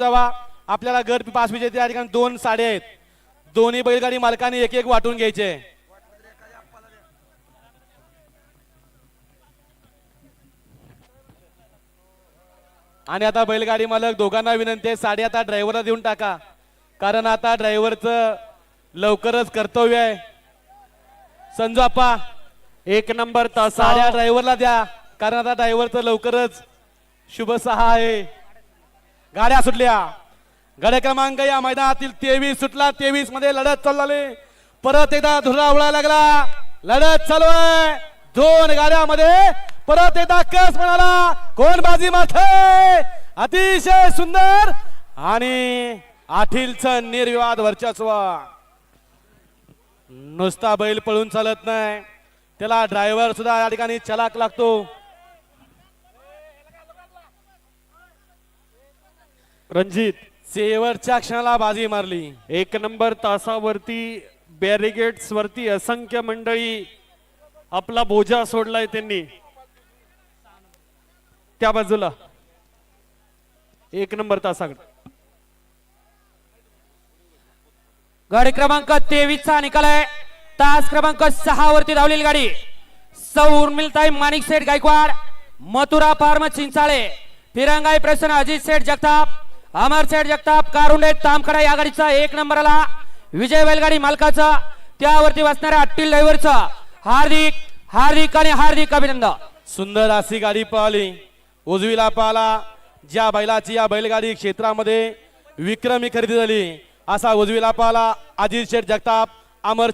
जावा. आपल्याला गट पाच विजेते या ठिकाणी दोन साडे आहेत. दोन्ही बैलगाडी मालकांनी एक एक वाटून घ्यायचे. आणि आता बैलगाडी मालक दोघांना विनंती आहे साडी आता ड्रायव्हरला देऊन टाका. कारण आता ड्रायव्हरचं लवकरच कर्तव्य आहे. संजू आप्पा एक नंबर तासा. साड्या ड्रायव्हरला द्या. कारण आता ड्रायव्हरचं लवकरच शुभ सहा आहे. गाड्या सुटल्या. गाड्या क्रमांक या मैदानातील तेवीस सुटला. तेवीसमध्ये लढत चालू परत एकदा धुरा उडायला लागला. लढत चालू आहे. दोन गाड्यामध्ये परत एकदा कस म्हणाला कोण बाजी मारते अतिशय सुंदर आणि आठीलच निर्विवाद वर्चस्व. नुसता बैल पळून चालत नाही. त्याला ड्रायव्हर सुद्धा या ठिकाणी चलाक लागतो. रणजित. शेवटच्या क्षणाला बाजी मारली. एक नंबर तासावरती बॅरिगेट्स वरती असंख्य मंडळी आपला बोजा सोडलाय त्यांनी. त्या बाजूला. एक नंबर तासाकडे. गाडी क्रमांक तेवीस चा निकाल आहे. तास क्रमांक सहा वरती धावलेली गाडी. सौ उर्मिलताई माणिक सेठ गायकवाड मथुरा फार्म चिंचाळे. फिरंगाई प्रसन्न अजित सेठ जगताप. अमर सेठ जगताप कारुंडे तामखडा या गाडीचा एक नंबरला विजय बैलगाडी मालकाचा. त्यावरती बसणाऱ्या अट्टील ड्रायव्हरचा हार्दिक हार्दिक आणि हार्दिक अभिनंदन. सुंदर अशी गाडी पळाली. उजवीला पाहला ज्या बैलाची या बैलगाडी क्षेत्रामध्ये विक्रमी खरेदी झाली असा उजवीला पाहला अजित शेठ जगताप अमर